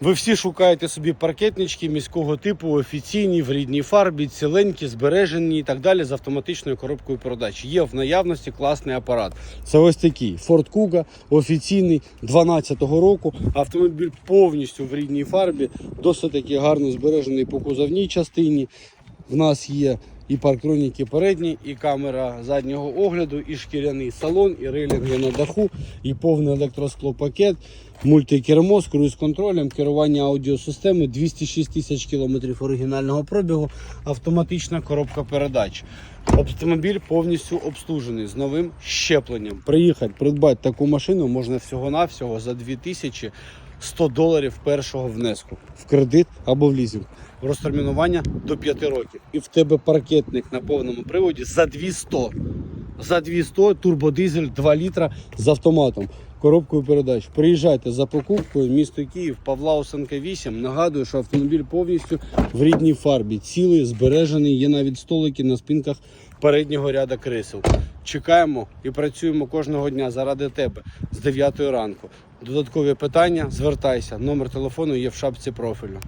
Ви всі шукаєте собі паркетнички міського типу, офіційні, в рідній фарбі, ціленькі, збережені і так далі з автоматичною коробкою передач. Є в наявності класний апарат. Це ось такий Ford Kuga, офіційний 12-го року. Автомобіль повністю в рідній фарбі, досить таки гарно збережений по кузовній частині. В нас є і парктроніки передні, і камера заднього огляду, і шкіряний салон, і рейлінги на даху, і повний електросклопакет, мультикермо з круїз-контролем, керування аудіосистеми, 206 тисяч кілометрів оригінального пробігу, автоматична коробка передач. Автомобіль повністю обслужений з новим щепленням. Приїхати, придбати таку машину можна всього-навсього за 2100 доларів першого внеску в кредит або в лізинг. Розтермінування до 5 років. І в тебе паркетник на повному приводі за 200. За 200 турбодизель 2 літра з автоматом, коробкою передач. Приїжджайте за покупкою, місто Київ, Павла Осенка 8. Нагадую, що автомобіль повністю в рідній фарбі. Цілий, збережений, є навіть столики на спинках переднього ряда крісел. Чекаємо і працюємо кожного дня заради тебе з 9 ранку. Додаткові питання звертайся. Номер телефону є в шапці профілю.